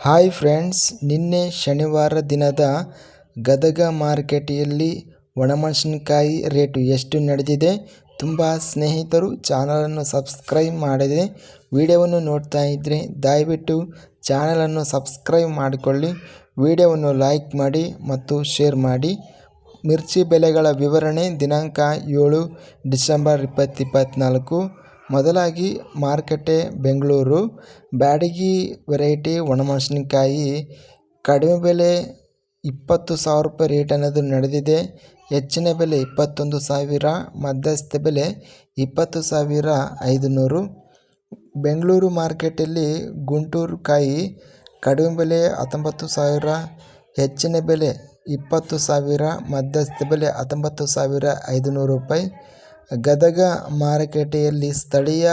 Hi friends, ನಿನ್ನೆ ಶನಿವಾರ ದಿನದ ಗದಗ ಮಾರ್ಕೆಟಿಯಲ್ಲಿ ಒಣಮೆಣಸಿನಕಾಯಿ ರೇಟು ಎಷ್ಟು ನಡೆದಿದೆ? ತುಂಬ ಸ್ನೇಹಿತರು ಚಾನಲನ್ನು ಸಬ್ಸ್ಕ್ರೈಬ್ ಮಾಡಿದೆ ವಿಡಿಯೋವನ್ನು ನೋಡ್ತಾ ಇದ್ದರೆ ದಯವಿಟ್ಟು ಚಾನಲನ್ನು ಸಬ್ಸ್ಕ್ರೈಬ್ ಮಾಡಿಕೊಳ್ಳಿ, ವಿಡಿಯೋವನ್ನು ಲೈಕ್ ಮಾಡಿ ಮತ್ತು ಶೇರ್ ಮಾಡಿ. ಮಿರ್ಚಿ ಬೆಲೆಗಳ ವಿವರಣೆ ದಿನಾಂಕ ಏಳು ಡಿಸೆಂಬರ್ ಇಪ್ಪತ್ತು ಇಪ್ಪತ್ತ್ನಾಲ್ಕು ಮೊದಲಾಗಿ ಮಾರುಕಟ್ಟೆ ಬೆಂಗಳೂರು, ಬ್ಯಾಡಗಿ ವೆರೈಟಿ ಒಣಮೆಣಸಿನಕಾಯಿ, ಕಡಿಮೆ ಬೆಲೆ ಇಪ್ಪತ್ತು ಸಾವಿರ ರೂಪಾಯಿ ರೇಟ್ ಅನ್ನೋದು ನಡೆದಿದೆ. ಹೆಚ್ಚಿನ ಬೆಲೆ ಇಪ್ಪತ್ತೊಂದು ಸಾವಿರ ಮಧ್ಯಸ್ಥ ಬೆಲೆ ಇಪ್ಪತ್ತು ಸಾವಿರ ಐದುನೂರು. ಬೆಂಗಳೂರು ಮಾರ್ಕೆಟಲ್ಲಿ ಗುಂಟೂರು ಕಾಯಿ ಕಡಿಮೆ ಬೆಲೆ ಹತ್ತೊಂಬತ್ತು ಸಾವಿರ, ಹೆಚ್ಚಿನ ಬೆಲೆ ಇಪ್ಪತ್ತು ಸಾವಿರ ಮಧ್ಯಸ್ಥ ಬೆಲೆ ಹತ್ತೊಂಬತ್ತು ಸಾವಿರ ಐದುನೂರು ರೂಪಾಯಿ. ಗದಗ ಮಾರುಕಟ್ಟೆಯಲ್ಲಿ ಸ್ಥಳೀಯ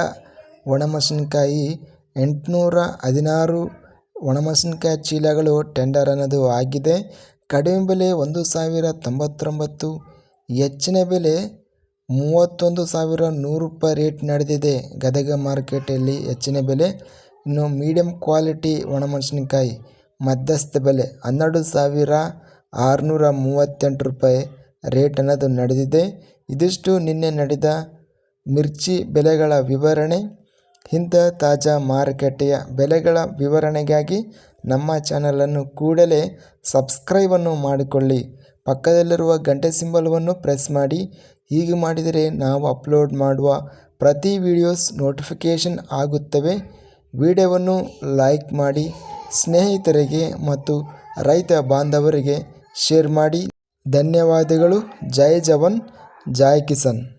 ಒಣಮೆಣಸಿನಕಾಯಿ ಎಂಟುನೂರ ಹದಿನಾರು ಒಣಮೆಣಸಿನಕಾಯಿ ಚೀಲಗಳು ಟೆಂಡರ್ ಅನ್ನೋದು ಆಗಿದೆ. ಕಡಿಮೆ ಬೆಲೆ ಒಂದು ಸಾವಿರ ತೊಂಬತ್ತೊಂಬತ್ತು, ಹೆಚ್ಚಿನ ಬೆಲೆ ಮೂವತ್ತೊಂದು ಸಾವಿರ ನೂರು ರೂಪಾಯಿ ರೇಟ್ ನಡೆದಿದೆ. ಗದಗ ಮಾರ್ಕೆಟಲ್ಲಿ ಹೆಚ್ಚಿನ ಬೆಲೆ, ಇನ್ನು ಮೀಡಿಯಮ್ ಕ್ವಾಲಿಟಿ ಒಣಮೆಣಸಿನಕಾಯಿ ಮಧ್ಯಸ್ಥ ಬೆಲೆ ಹನ್ನೆರಡು ಸಾವಿರ ಆರುನೂರ ಮೂವತ್ತೆಂಟು ರೂಪಾಯಿ. ರೇಟ್ ಅನ್ನೋದು ನಡೆದಿದೆ. ಇದಿಷ್ಟು ನಿನ್ನೆ ನಡೆದ ಮಿರ್ಚಿ ಬೆಲೆಗಳ ವಿವರಣೆ. ಇಂಥ ತಾಜಾ ಮಾರುಕಟ್ಟೆಯ ಬೆಲೆಗಳ ವಿವರಣೆಗಾಗಿ ನಮ್ಮ ಚಾನಲನ್ನು ಕೂಡಲೇ ಸಬ್ಸ್ಕ್ರೈಬನ್ನು ಮಾಡಿಕೊಳ್ಳಿ. ಪಕ್ಕದಲ್ಲಿರುವ ಗಂಟೆ ಸಿಂಬಲ್ವನ್ನು ಪ್ರೆಸ್ ಮಾಡಿ. ಹೀಗೆ ಮಾಡಿದರೆ ನಾವು ಅಪ್ಲೋಡ್ ಮಾಡುವ ಪ್ರತಿ ವಿಡಿಯೋಸ್ ನೋಟಿಫಿಕೇಷನ್ ಆಗುತ್ತವೆ. ವಿಡಿಯೋವನ್ನು ಲೈಕ್ ಮಾಡಿ. ಸ್ನೇಹಿತರಿಗೆ ಮತ್ತು ರೈತ ಬಾಂಧವರಿಗೆ ಶೇರ್ ಮಾಡಿ. ಧನ್ಯವಾದಗಳು. ಜೈ ಜವಾನ್ ಜೈ ಕಿಸಾನ್.